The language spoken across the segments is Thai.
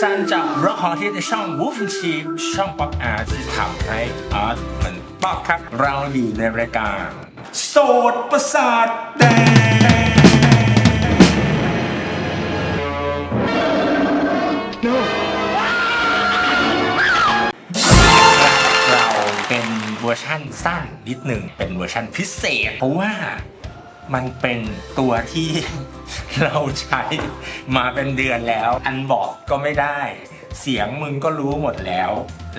ซันจากร็อกฮอที่ในช่อง Wolf and Sheep ช่องป๊อปอาร์ตที่ทำให้อาร์ตมันป๊อปครับ เราอยู่ในรายการโสดประสาทแดง เราเป็นเวอร์ชั่นสั้นนิดหนึ่งเป็นเวอร์ชั่นพิเศษ เพราะว่า มันเป็นตัวที่ เราใช้มาเป็นเดือนแล้ว อันบอกก็ไม่ได้ เสียงมึงก็รู้หมดแล้ว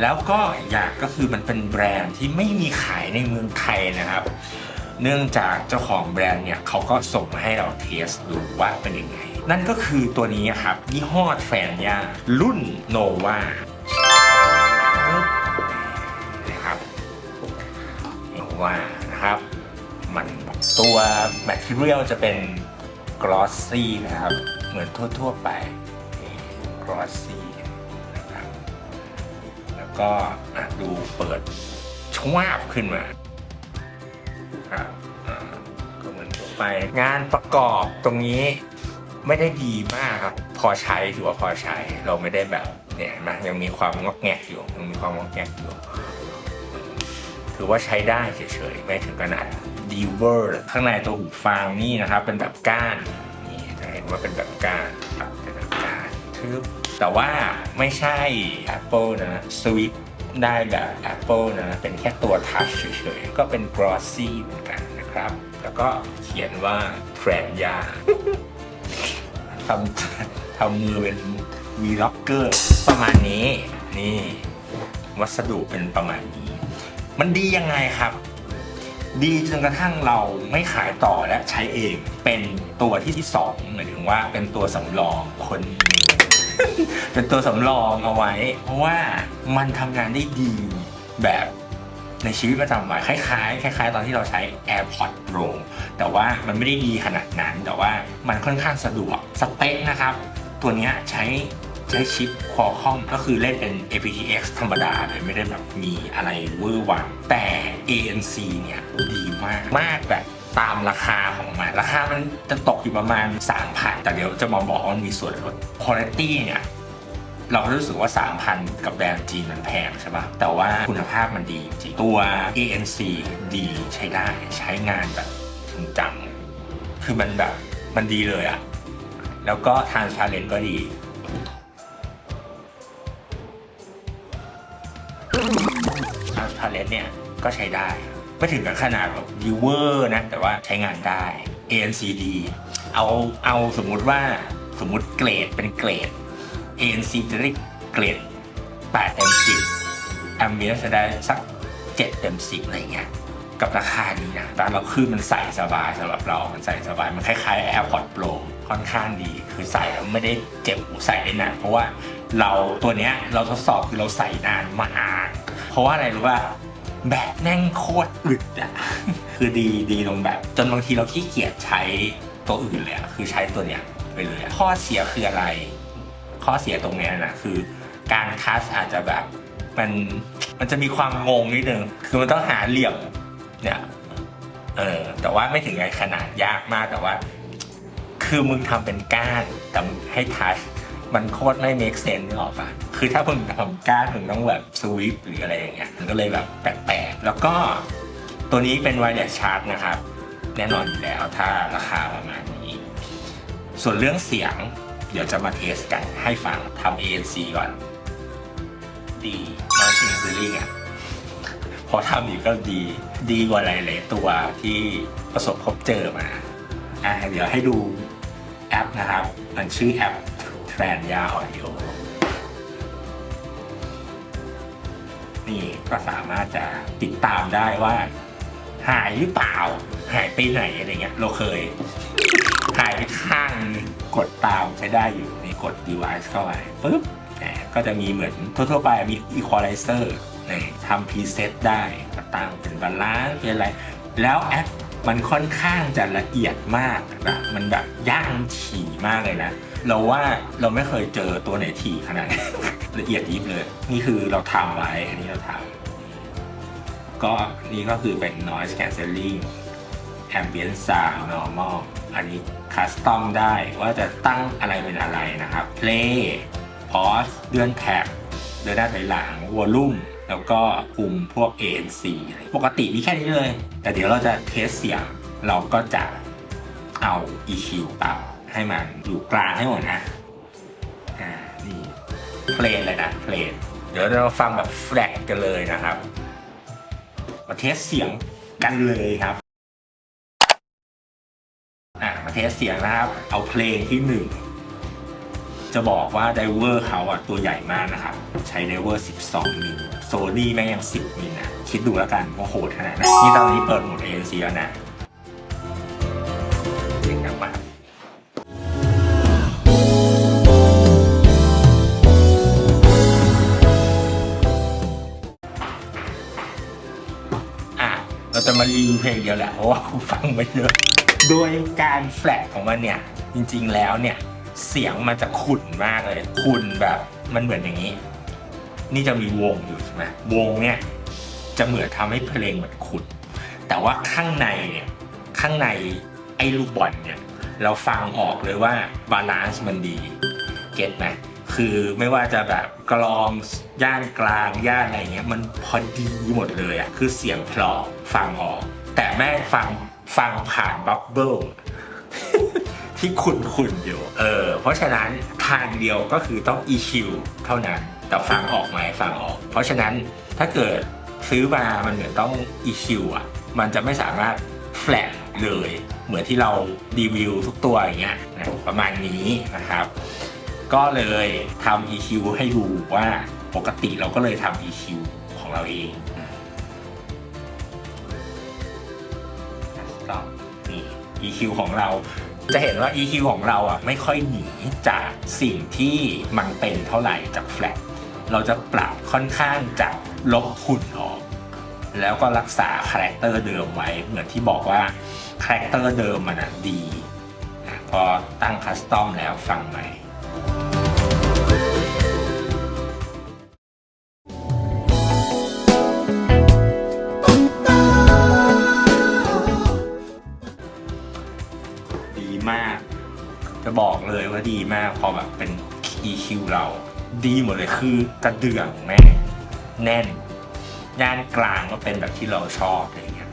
แล้วก็อย่างก็คือมันเป็นแบรนด์ที่ไม่มีขายในเมืองไทยนะครับ เนื่องจากเจ้าของแบรนด์เนี่ยเขาก็ส่งมาให้เราเทสดูว่าเป็นยังไง นั่นก็คือตัวนี้ครับยี่ห้อแฟนยารุ่นโนวานะครับเห็นวา ตัว material จะเป็น glossy นะครับ เหมือนทั่ว ๆ ไป glossy นะครับ แล้วก็ดูเปิดชวาบขึ้นมาครับก็เหมือนทั่วไป งานประกอบตรงนี้ไม่ได้ดีมากครับ พอใช้ถือว่าพอใช้เราไม่ได้แบบเนี่ยนไหมยังมีความงอกแงกอยู่ยังมีความงอกแงกอยู่ ถือว่าใช้ได้เฉยๆ ไม่ถึงขนาด ดีเวอร์ข้างในตัวหูฟังนี่นะครับ เป็นแบบก้านนี่จะเห็นว่าเป็นแบบก้านครับเป็นแบบก้านทึบแต่ว่าไม่ใช่ Apple นะสวิตได้แบบ Apple นะเป็นแค่ตัวทัชเฉยๆ ก็เป็น glossy เหมือนกันนะครับ แล้วก็เขียนว่าแฟรนยาทำทำมือเป็นวีล็อกเกอร์ประมาณนี้ นี่ วัสดุเป็นประมาณนี้ มันดียังไงครับ ดีจนกระทั่งเราไม่ขายต่อและใช้เองเป็นตัวที่ที่สองหมายถึงว่าเป็นตัวสำรองคน เป็นตัวสำรองเอาไว้ เพราะว่ามันทำงานได้ดีแบบในชีวิตประจำวันคล้ายๆคล้ายๆ ตอนที่เราใช้ AirPods Pro แต่ว่ามันไม่ได้ดีขนาดนั้น แต่ว่ามันค่อนข้างสะดวกสเปคนะครับ ตัวนี้ใช้ ใช้ชิป Qualcomm ก็คือเล่นเป็น aptX ธรรมดาเลยไม่ได้แบบมีอะไรเวอร์วัง แต่ ANC เนี่ยดีมากมากแบบตามราคาของมัน ราคามันจะตกอยู่ประมาณ 3,000 แต่เดี๋ยวจะมาบอกว่ามีส่วนลด Quality เนี่ยเราก็รู้สึกว่า 3,000 กับแบรนด์จีนมันแพงใช่ปะแต่ว่าคุณภาพมันดีจริงตัว ANC ดีใช้ได้ใช้งานแบบจริงจัง คือมันแบบมันดีเลยอะแล้วก็ transparent ก็ดี transparent เนี่ยก็ใช้ได้ ไม่ถึงกับขนาดแบบ viewer นะ แต่ว่าใช้งานได้ ANCD เอาเอาสมมุติว่าสมมุติเกรดเป็นเกรด ANC จะได้เกรด8เต็ม10 a m b i e n c จะได้สัก 7 เต็ม 10 อะไรเงี้ย กับราคานี้นะแต่เราคือมันใส่สบายสำหรับเรา มันใส่สบาย มันคล้ายๆ AirPods Pro ค่อนข้างดี คือใส่แล้วไม่ได้เจ็บหูใส่ได้นานเพราะว่าเราตัวเนี้ยเราทดสอบคือเราใส่นานมาก ราะว่าอะไรรู้ว่าแบตแม่งโคตรอึดอะคือดีดีตรงแบบ จนบางทีเราขี้เกียจใช้ตัวอื่นเลยอะคือใช้ตัวเนี้ยไปเลยอะข้อเสียคืออะไร ข้อเสียตรงเนี้ยนะคือการคัสอาจจะแบบมันมันจะมีความงงนิดนึงคือมันต้องหาเหลี่ยมเนี่ยเออแต่ว่าไม่ถึงไงขนาดยากมากแต่ว่า คือมึงทำเป็นก้านแต่ให้ทัช มันโคตรไม่ make sense นึกออกปะคือถ้ามึงทำก้านมึงต้องแบบสวิปหรืออะไรอย่างเงี้ยมันก็เลยแบบแปลกๆ แล้วก็ตัวนี้เป็นไวเลสชาร์จนะครับ แน่นอนอยู่แล้วถ้าราคาประมาณนี้ ส่วนเรื่องเสียง เดี๋ยวจะมาเทสกันให้ฟังทำ ANC ก่อน ดีนอยสิ่งซีรีส์อะพอทำอีกก็ดีดีกว่าหลายๆตัวที่ประสบพบเจอมาอะเดี๋ยวให้ดูแอปนะครับ มันชื่อแอป t r a n y a Audio นี่ก็สามารถจะติดตามได้ว่า หายหรือเปล่า หายไปไหนอะไรเงี้ย เราเคย หายไปข้างนึงกดตามใช้ได้อยู่นี่กด device เข้าไปปุ๊บแหมก็จะมีเหมือนทั่วๆไปมี equalizer นี่ทำ preset ได้ก็ตั้งเป็นบาลานซ์เป็นอะไร แล้วแอป มันค่อนข้างจะละเอียดมากแบบมันแบบย่างถี่มากเลยนะ เราว่าเราไม่เคยเจอตัวไหนถี่ขนาดนี้ละเอียดยิบเลย นี่คือเราทำไว้อันนี้เราทำก็นี่ก็คือเป็น noise cancelling ambient sound normal อันนี้คัสตอมได้ว่าจะตั้งอะไรเป็นอะไรนะครับ play พอออสเดือนแท็กเดือนหน้าถอยหลังวอลลุ่ม แล้วก็คุมพวก ANC อะไรปกติมีแค่นี้เลย แต่เดี๋ยวเราจะเทสเสียง เราก็จะเอา EQ ปรับให้มันอยู่กลางให้หมดนะ อ่า นี่เพลนเลยนะเพลนเดี๋ยวเราฟังแบบแฟลกกันเลยนะครับ มาเทสเสียงกันเลยครับ อะมาเทสเสียงนะครับ เอาเพลงที่หนึ่ง จะบอกว่าไดเวอร์เขาอะตัวใหญ่มากนะครับ ใช้ไดเวอร์ 12 มิลโซนี่แม่งยัง 10 มิลนะคิดดูแล้วกันว่าโหดขนาดไหนนี่ตอนนี้เปิดโหมด ANC แล้วนะเสียงดังมากอะเราจะมารีวิวเพลงเดียวแหละเพราะว่ากูฟังมาเยอะ โดยการแฟลกของมันเนี่ย จริงๆแล้วเนี่ย เสียงมันจะขุ่นมากเลยขุ่นแบบมันเหมือนอย่างนี้ นี่จะมีวงอยู่ใช่ไหมวงเนี่ยจะเหมือนทำให้เพลงมันขุ่นแต่ว่าข้างในเนี่ยข้างในไอ้ลูกบอลเนี่ยเราฟังออกเลยว่าบาลานซ์มันดีเก็ตไหมคือไม่ว่าจะแบบกลองย่านกลางย่านอะไรเงี้ยมันพอดีหมดเลยอะคือเสียงเพลาะฟังออก แต่แม่ฟังฟังผ่านบับเบิล ที่ขุนขุนๆอยู่ เออ เพราะฉะนั้นทางเดียวก็คือต้อง EQ เท่านั้น แต่ฟังออกไหมฟังออก เพราะฉะนั้นถ้าเกิดซื้อมา มันเหมือนต้อง EQ อะ มันจะไม่สามารถแฟลตเลย เหมือนที่เรารีวิวทุกตัวอย่างเงี้ยนะประมาณนี้นะครับ ก็เลยทำ EQ ให้ดูว่าปกติเราก็เลยทำ EQ ของเราเองนี่ EQ ของเรา จะเห็นว่า EQ ของเราอะไม่ค่อยหนีจากสิ่งที่มันเป็นเท่าไหร่จากแฟลตเราจะปรับค่อนข้างจะลบหุ่นออก แล้วก็รักษาคาแรคเตอร์เดิมไว้ เหมือนที่บอกว่าคาแรคเตอร์เดิมมันดีนะพอตั้งคัสตอมแล้วฟังใหม่ มากพอแบบเป็น EQ เราดีหมดเลยคือกระเดื่องแม่แน่นย่านกลางก็เป็นแบบที่เราชอบอะไรเงี้ย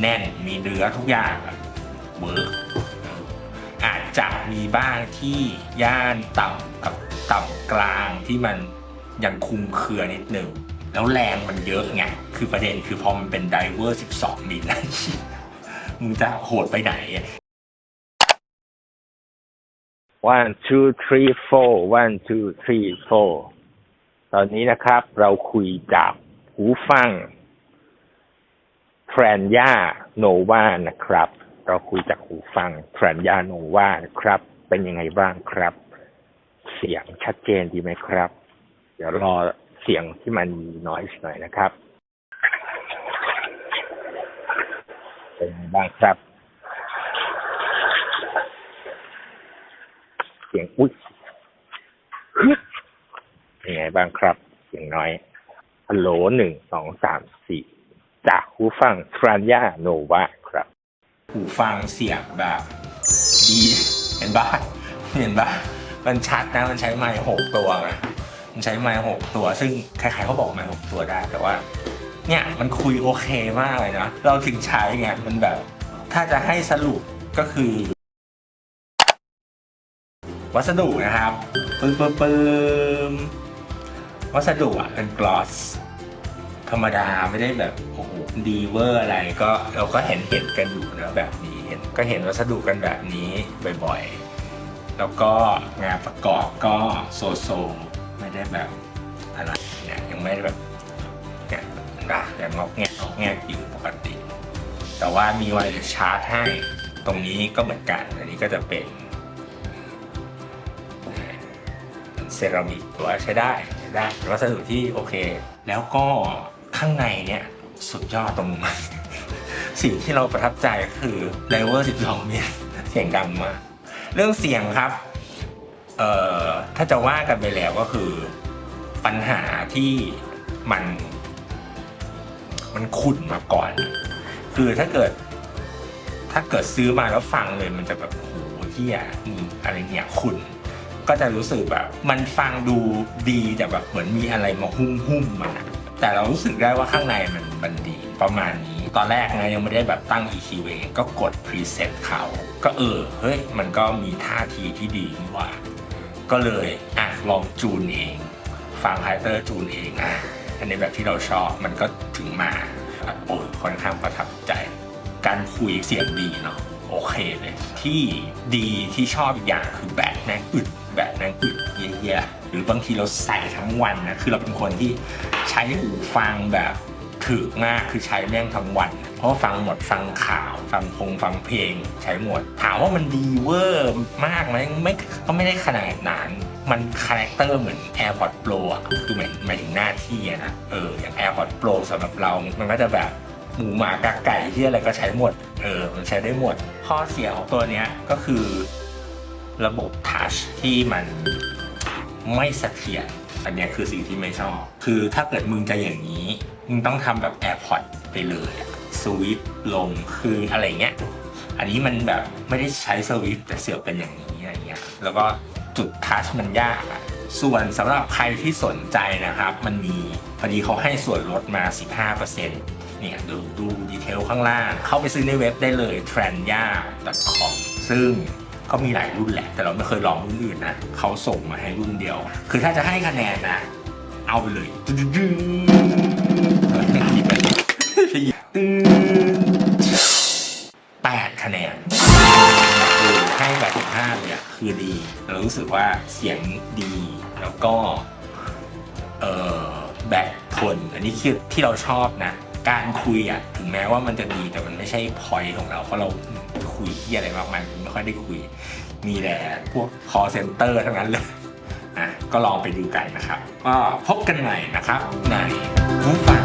แน่นมีเนื้อทุกอย่างอะเวิร์กอาจจะมีบ้างที่ย่านต่ำกับต่ำกลางที่มันยังคุมเครือนิดหนึ่งแล้วแรงมันเยอะไงคือประเด็นคือพอมันเป็นไดเวอร์ 12 มิลนะมึงจะโหดไปไหน one two three four one two three four ตอนนี้นะครับ เราคุยจากหูฟัง t r a n y a Nova นะครับ เราคุยจากหูฟัง t r a n y a Nova นะครับ เป็นยังไงบ้างครับ เสียงชัดเจนดีไหมครับ เดี๋ยวรอเสียงที่มันน้อยหน่อยนะครับ เป็นยังไงบ้างครับ เสียงอุ๊ยฮึดเป็นไงบ้างครับเสียงน้อยฮัลโหลหนึ่งสองสามสี่จากหูฟังทรานยาโนวาครับ หูฟังเสียงแบบดีเห็นปะเห็นปะมันชัดนะมันใช้ไมค์หกตัวนะมันใช้ไมค์หกตัว ซึ่งใครๆเขาบอกไมค์หกตัวได้ แต่ว่า เนี่ยมันคุยโอเคมากเลยนะเราถึงใช้ไงมันแบบ ถ้าจะให้สรุปก็คือ วัสดุนะครับปึ้มปึ้มปึ้มวัสดุอะเป็นกลอสธรรมดาไม่ได้แบบโอ้โหดีเวอร์อะไรก็เราก็เห็นเห็นกันอยู่นะแบบนี้เห็นก็เห็นวัสดุกันแบบนี้บ่อยๆ แล้วก็งานประกอบก็โซโซไม่ได้แบบอะไรเนี่ยยังไม่ได้แบบเนี่ยนะยังงอกแงกงอกแงกอยู่ปกติ แต่ว่ามีไวเลสชาร์จให้ตรงนี้ก็เหมือนกัน อันนี้ก็จะเป็น เซรามิกตัวาใช้ได้ใช้ได้วัสดุที่โอเค แล้วก็ข้างในเนี่ยสุดยอดตรง สิ่งที่เราประทับใจก็คือไดเวอร์ 12มิลเสียงดังมากเรื่องเสียงครับ เอ่อ ถ้าจะว่ากันไปแล้วก็คือปัญหาที่มัน มันขุ่นมาก่อน คือถ้าเกิด ถ้าเกิดซื้อมาแล้วฟังเลยมันจะแบบโหเฮียอืมอะไรเนี่ยขุ่น ก็จะรู้สึกแบบ มันฟังดูดีแต่แบบเหมือนมีอะไรมาหุ้มหุ้มมันอะแต่เรารู้สึกได้ว่าข้างในมันมันดีประมาณนี้ ตอนแรกนะยังไม่ได้แบบตั้ง EQ เองก็กด preset เขา ก็เออ เฮ้ย มันก็มีท่าทีที่ดีนี่ว่า ก็เลยอะลองจูนเอง ฟังไฮเตอร์จูนเองอะอันในแบบที่เราชอบมันก็ถึงมาโอ้ค่อนข้างประทับใจ การคุยเสียงดีเนาะโอเคเลยที่ดีที่ชอบอีกอย่างคือแบตแม่งอึด แบตแม่งอึดเยียๆหรือบางทีเราใส่ทั้งวันนะคือเราเป็นคนที่ใช้หูฟังแบบถึกมากคือใช้แม่งทั้งวัน เพราะฟังหมดฟังข่าว ฟังพงฟังเพลง ใช้หมด ถามว่ามันดีเวอร์มากไหมไม่ก็ไม่ได้ขนาดนั้นมันคาแรคเตอร์เหมือน AirPods Pro อะคือหมายหมายถึงหน้าที่อะนะเอออย่าง AirPods Pro สำหรับเรา มันก็จะแบบหมูหมากาไก่ที่อะไรก็ใช้หมด เออ มันใช้ได้หมด ข้อเสียของตัวเนี้ยก็คือ ระบบทัชที่มันไม่เสถียรอันเนี้ยคือสิ่งที่ไม่ชอบ คือถ้าเกิดมึงจะอย่างนี้ มึงต้องทำแบบ AirPods ไปเลยสวิตช์ลงคืออะไรเงี้ย อันนี้มันแบบไม่ได้ใช้สวิตช์แต่เสือกเป็นอย่างนี้อะไรเงี้ย แล้วก็จุดทัชมันยากอะส่วนสำหรับใครที่สนใจนะครับ มันมีพอดีเขาให้ส่วนลดมา 15%เนี่ยดูดูดีเทลข้างล่าง เข้าไปซื้อในเว็บได้เลย t r a n y a com ซึ่ง ก็มีหลายรุ่นแหละ แต่เราไม่เคยลองรุ่นอื่นนะเขาส่งมาให้รุ่นเดียว คือถ้าจะให้คะแนนนะ เอาไปเลยตึ้งตึ้งตึงแปดคะแนนคือให้แบบห้าเลยอะคือดี เรารู้สึกว่าเสียงดีแล้วก็เออแบกทนอันนี้คือที่เราชอบนะ การคุยอะถึงแม้ว่ามันจะดีแต่มันไม่ใช่พอยของเราเพราะเรา คุยที่อะไรมากมายไม่ค่อยได้คุยมีแต่พวก call center ทั้งนั้นเลยอะก็ลองไปดูกันนะครับก็พบกันใหม่นะครับในหูฟัง